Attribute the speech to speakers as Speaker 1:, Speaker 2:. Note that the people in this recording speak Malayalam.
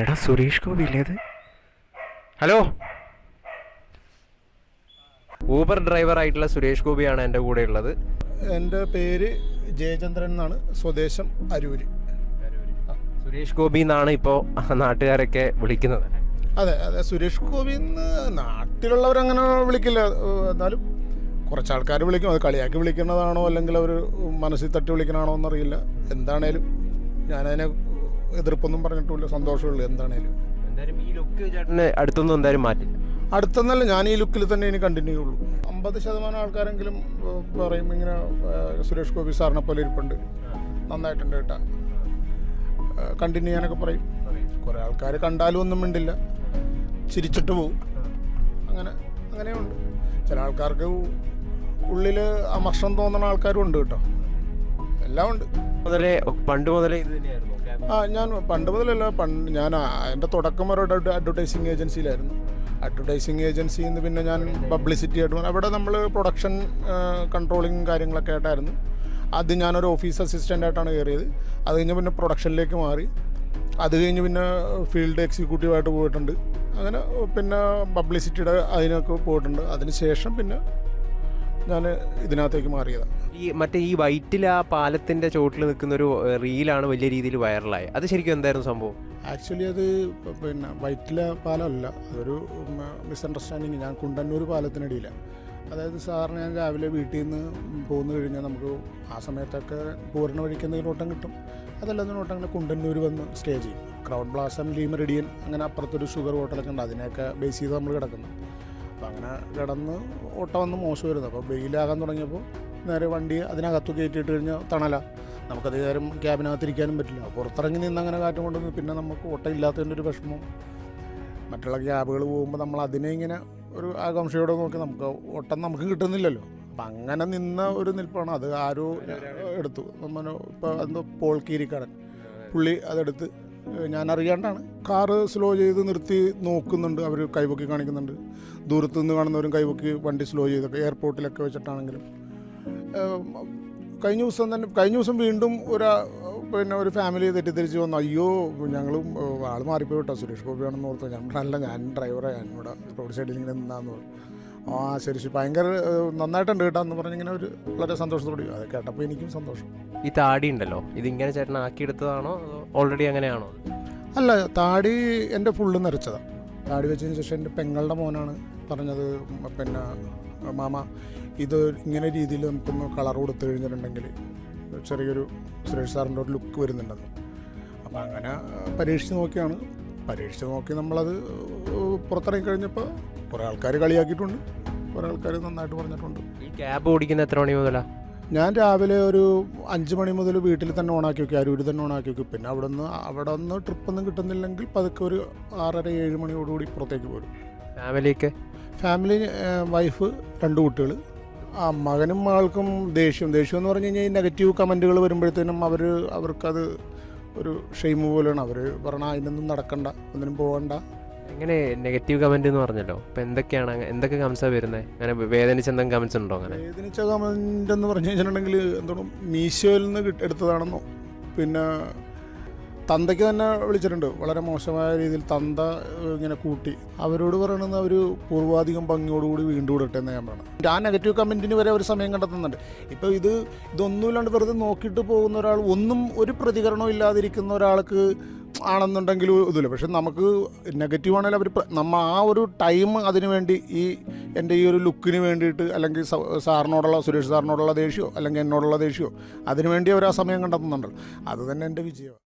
Speaker 1: എടാ സുരേഷ് ഗോപി ഇല്ലേ ഇത് ഹലോ? ഊബർ ഡ്രൈവർ ആയിട്ടുള്ള സുരേഷ് ഗോപിയാണ് എന്റെ കൂടെ ഉള്ളത്.
Speaker 2: എന്റെ പേര് ജയചന്ദ്രൻ എന്നാണ് സ്വദേശം അരൂര്.
Speaker 1: സുരേഷ് ഗോപി എന്നാണ് ഇപ്പോൾ നാട്ടുകാരൊക്കെ വിളിക്കുന്നത്.
Speaker 2: അതെ അതെ സുരേഷ് ഗോപി എന്ന് നാട്ടിലുള്ളവരങ്ങനെ വിളിക്കില്ല. ഏഹ് എന്നാലും കുറച്ച് ആൾക്കാർ വിളിക്കും. അത് കളിയാക്കി വിളിക്കുന്നതാണോ അല്ലെങ്കിൽ അവർ മനസ്സിൽ തട്ടി വിളിക്കണതാണോ എന്നറിയില്ല. എന്താണേലും ഞാനതിനെ എതിർപ്പൊന്നും പറഞ്ഞിട്ടില്ല സന്തോഷമുള്ളൂ. എന്താണേലും.
Speaker 1: എന്തായാലും ഈ ലുക്ക് ചേട്ടന് അടുത്തൊന്നും എന്തായാലും മാറ്റില്ല.
Speaker 2: അടുത്തെന്നല്ല ഞാൻ ഈ ലുക്കിൽ തന്നെ ഇനി കണ്ടിന്യൂ ചെയ്യുള്ളൂ. അമ്പത് ശതമാനം ആൾക്കാരെങ്കിലും പറയും ഇങ്ങനെ സുരേഷ് ഗോപി സാറിനെ പോലെ ഇരിപ്പുണ്ട്. നന്നായിട്ടുണ്ട് കേട്ടാ. കണ്ടിന്യൂ ചെയ്യാനൊക്കെ പറയും. കുറേ ആൾക്കാർ കണ്ടാലും ഒന്നും മിണ്ടില്ല. ചിരിച്ചിട്ട് പോവും. അങ്ങനെ അങ്ങനെയുണ്ട് ചില ആൾക്കാർക്ക് ഉള്ളിൽ അമർഷം തോന്നുന്ന ആൾക്കാരും ഉണ്ട് കേട്ടോ. എല്ലാം ഉണ്ട്.
Speaker 1: മുതലേ പണ്ട് മുതലേ ഇത്
Speaker 2: ആ ഞാൻ പണ്ട് മുതലല്ല പണ്ട് ഞാൻ എന്റെ തുടക്കം ഒരു അഡ്വർടൈസിങ് ഏജൻസിയിലായിരുന്നു അഡ്വർടൈസിങ് ഏജൻസിയിൽ നിന്ന് പിന്നെ ഞാൻ പബ്ലിസിറ്റി ആയിട്ട് അവിടെ നമ്മൾ പ്രൊഡക്ഷൻ കൺട്രോളിങ് കാര്യങ്ങളൊക്കെ ആയിട്ടായിരുന്നു. അത് ഞാനൊരു ഓഫീസ് അസിസ്റ്റന്റ് ആയിട്ടാണ് കയറിയത്. അത് കഴിഞ്ഞ് പിന്നെ പ്രൊഡക്ഷനിലേക്ക് മാറി. അത് കഴിഞ്ഞ് പിന്നെ ഫീൽഡ് എക്സിക്യൂട്ടീവായിട്ട് പോയിട്ടുണ്ട്. അങ്ങനെ പിന്നെ പബ്ലിസിറ്റിയുടെ അതിനൊക്കെ പോയിട്ടുണ്ട്. അതിന് ശേഷം പിന്നെ ഞാൻ ഇതിനകത്തേക്ക് മാറിയതാണ്.
Speaker 1: ഈ മറ്റേ ഈ വൈറ്റിൽ ആ പാലത്തിന്റെ ചോട്ടിൽ നിൽക്കുന്ന ഒരു റീലാണ് വലിയ രീതിയിൽ വൈറലായി അത് ശരിക്കും എന്തായിരുന്നു സംഭവം?
Speaker 2: ആക്ച്വലി അത് പിന്നെ വൈറ്റിലെ പാലമല്ല. അതൊരു മിസ്അണ്ടർസ്റ്റാൻഡിങ് ഞാൻ കുണ്ടന്നൂർ പാലത്തിനടിയിലാണ് അതായത് സാറിന് ഞാൻ രാവിലെ വീട്ടിൽ നിന്ന് പോന്നു കഴിഞ്ഞാൽ നമുക്ക് ആ സമയത്തൊക്കെ പൂർണ വഴിക്ക് എന്തെങ്കിലും ഓട്ടം കിട്ടും. അതല്ലാതെ ഓട്ടം അങ്ങനെ കുണ്ടന്നൂർ വന്ന് സ്റ്റേ ചെയ്യും. ക്രൗഡ് ബ്ലാസം ലീമറിഡിയൻ അങ്ങനെ അപ്പുറത്തൊരു ഷുഗർ ഹോട്ടലൊക്കെ ഉണ്ട്. അതിനെയൊക്കെ ബേസ് ചെയ്ത് നമ്മൾ കിടക്കുന്നത് അപ്പോൾ അങ്ങനെ കിടന്ന് ഓട്ടം വന്ന് മോശം വരുന്നത് അപ്പോൾ വെയിലാകാൻ തുടങ്ങിയപ്പോൾ നേരെ വണ്ടി അതിനകത്ത് കയറ്റിയിട്ട് കഴിഞ്ഞാൽ തണല. നമുക്കത് നേരം ക്യാബിനകത്ത് ഇരിക്കാനും പറ്റില്ല. പുറത്തിറങ്ങി നിന്ന് അങ്ങനെ കാറ്റും കൊണ്ട് പിന്നെ നമുക്ക് ഓട്ടം ഇല്ലാത്തതിന്റെ ഒരു വിഷമം. മറ്റുള്ള ക്യാബുകൾ പോകുമ്പോൾ നമ്മൾ അതിനെ ഇങ്ങനെ ഒരു ആകാംക്ഷയോടെ നോക്കി നമുക്ക് ഓട്ടം നമുക്ക് കിട്ടുന്നില്ലല്ലോ. അപ്പം അങ്ങനെ നിന്ന ഒരു നിൽപ്പാണ്. അത് ആരോ എടുത്തു. നമ്മൾ ഇപ്പോൾ എന്തോ പോൾ കീരിക്കാടൻ പുള്ളി അതെടുത്ത് ഞാൻ അറിയാണ്ടാണ് കാറ് സ്ലോ ചെയ്ത് നിർത്തി നോക്കുന്നുണ്ട്. അവർ കൈപൊക്കി കാണിക്കുന്നുണ്ട്. ദൂരത്ത് നിന്ന് കാണുന്നവരും കൈപൊക്കി വണ്ടി സ്ലോ ചെയ്തൊക്കെ എയർപോർട്ടിലൊക്കെ വെച്ചിട്ടാണെങ്കിലും. കഴിഞ്ഞ ദിവസം തന്നെ കഴിഞ്ഞ ദിവസം വീണ്ടും ഒരു പിന്നെ ഒരു ഫാമിലി തെറ്റിദ്ധരിച്ച് വന്നു. അയ്യോ ഞങ്ങളും ആൾ മാറിപ്പോയി കേട്ടോ. സുരേഷ് ഗോപിയാണെന്ന് ഓർത്തു. ഞങ്ങളല്ല ഞാൻ ഡ്രൈവറെ. ഞാൻ ഇവിടെ റോഡ് സൈഡിൽ ഇങ്ങനെ നിന്നാന്ന് പറഞ്ഞു ആ ശരി ശരി. ഭയങ്കര നന്നായിട്ടുണ്ട് കേട്ടോ എന്ന് പറഞ്ഞിങ്ങനെ ഒരു വളരെ സന്തോഷത്തോടെ അത് കേട്ടപ്പോൾ എനിക്കും സന്തോഷം.
Speaker 1: ഈ താടി ഉണ്ടല്ലോ ഇതിങ്ങനെ ചേട്ടൻ ആക്കിയെടുത്തതാണോ ഓൾറെഡി അങ്ങനെയാണോ?
Speaker 2: അല്ല താടി എന്റെ ഫുള്ള് നിറച്ചതാണ് താടി വെച്ചതിന് ശേഷം എന്റെ പെങ്ങളുടെ മോനാണ് പറഞ്ഞത് പിന്നെ മാമ ഇത് ഇങ്ങനെ രീതിയിൽ നമുക്കൊന്ന് കളർ കൊടുത്തു കഴിഞ്ഞിട്ടുണ്ടെങ്കിൽ ചെറിയൊരു സുരേഷ് സാറിന്റെ ഒരു ലുക്ക് വരുന്നുണ്ടെന്ന്. അപ്പോൾ അങ്ങനെ പരീക്ഷിച്ച് നോക്കിയാണ്. പരീക്ഷിച്ച് നോക്കി നമ്മളത് പുറത്തിറങ്ങി കഴിഞ്ഞപ്പോൾ കുറേ ആൾക്കാർ കളിയാക്കിയിട്ടുണ്ട്. കുറേ ആൾക്കാർ നന്നായിട്ട് പറഞ്ഞിട്ടുണ്ട്.
Speaker 1: ഈ ക്യാബ് ഓടിക്കുന്ന എത്ര മണി മുതലാ?
Speaker 2: ഞാൻ രാവിലെ ഒരു അഞ്ച് മണി മുതൽ വീട്ടിൽ തന്നെ ഓണാക്കി വെക്കും. അരൂര് തന്നെ ഓണാക്കി വെക്കും. പിന്നെ അവിടെ നിന്ന് അവിടെ നിന്ന് ട്രിപ്പൊന്നും കിട്ടുന്നില്ലെങ്കിൽ പതുക്കെ ഒരു ആറര ഏഴ് മണിയോടുകൂടി പുറത്തേക്ക് പോരും.
Speaker 1: ഫാമിലിയൊക്കെ
Speaker 2: ഫാമിലി വൈഫ് രണ്ട് കുട്ടികൾ ആ മകനും ആൾക്കും ദേഷ്യം. ദേഷ്യം എന്ന് പറഞ്ഞു കഴിഞ്ഞാൽ ഈ നെഗറ്റീവ് കമന്റുകൾ വരുമ്പോഴത്തേനും അവർ അവർക്കത് ഒരു ഷെയിം പോലെയാണ്. അവർ പറഞ്ഞാൽ അതിനൊന്നും നടക്കണ്ട. ഒന്നിനും പോകണ്ട
Speaker 1: എങ്ങനെ നെഗറ്റീവ് കമന്റ് എന്ന് പറഞ്ഞല്ലോ? അപ്പൊ എന്തൊക്കെയാണ് എന്തൊക്കെ കമൻസാ വരുന്നത് അങ്ങനെ വേദനിച്ച എന്തെങ്കിലും കമന്റ്സ് ഉണ്ടോ അങ്ങനെ?
Speaker 2: വേദനിച്ച കമന്റ് എന്ന് പറഞ്ഞു കഴിഞ്ഞിട്ടുണ്ടെങ്കിൽ എന്താണ് മീശോയിൽ നിന്ന് എടുത്തതാണെന്നോ. പിന്നെ തന്തയ്ക്ക് തന്നെ വിളിച്ചിട്ടുണ്ട്. വളരെ മോശമായ രീതിയിൽ തന്ത ഇങ്ങനെ കൂട്ടി. അവരോട് പറയണമെന്ന് അവർ പൂർവാധികം ഭംഗിയോടുകൂടി വീണ്ടും ഇടട്ടെ എന്ന് ഞാൻ പറയണം ആ നെഗറ്റീവ് കമന്റിന് വരെ ഒരു സമയം കണ്ടെത്തുന്നുണ്ട്. ഇപ്പോൾ ഇത് ഇതൊന്നുമില്ലാണ്ട് വെറുതെ നോക്കിയിട്ട് പോകുന്ന ഒരാൾ ഒന്നും ഒരു പ്രതികരണവും ഇല്ലാതിരിക്കുന്ന ഒരാൾക്ക് ആണെന്നുണ്ടെങ്കിൽ ഇതില്ല പക്ഷെ നമുക്ക് നെഗറ്റീവ് ആണെങ്കിൽ അവർ നമ്മ ആ ഒരു ടൈം അതിനു വേണ്ടി ഈ എന്റെ ഈ ഒരു ലുക്കിന് വേണ്ടിയിട്ട് അല്ലെങ്കിൽ സാറിനോടുള്ള സുരേഷ് സാറിനോടുള്ള ദേഷ്യമോ അല്ലെങ്കിൽ എന്നോടുള്ള ദേഷ്യമോ അതിനുവേണ്ടി അവർ ആ സമയം കണ്ടെത്തുന്നുണ്ടല്ലോ. അത് തന്നെ എന്റെ വിജയം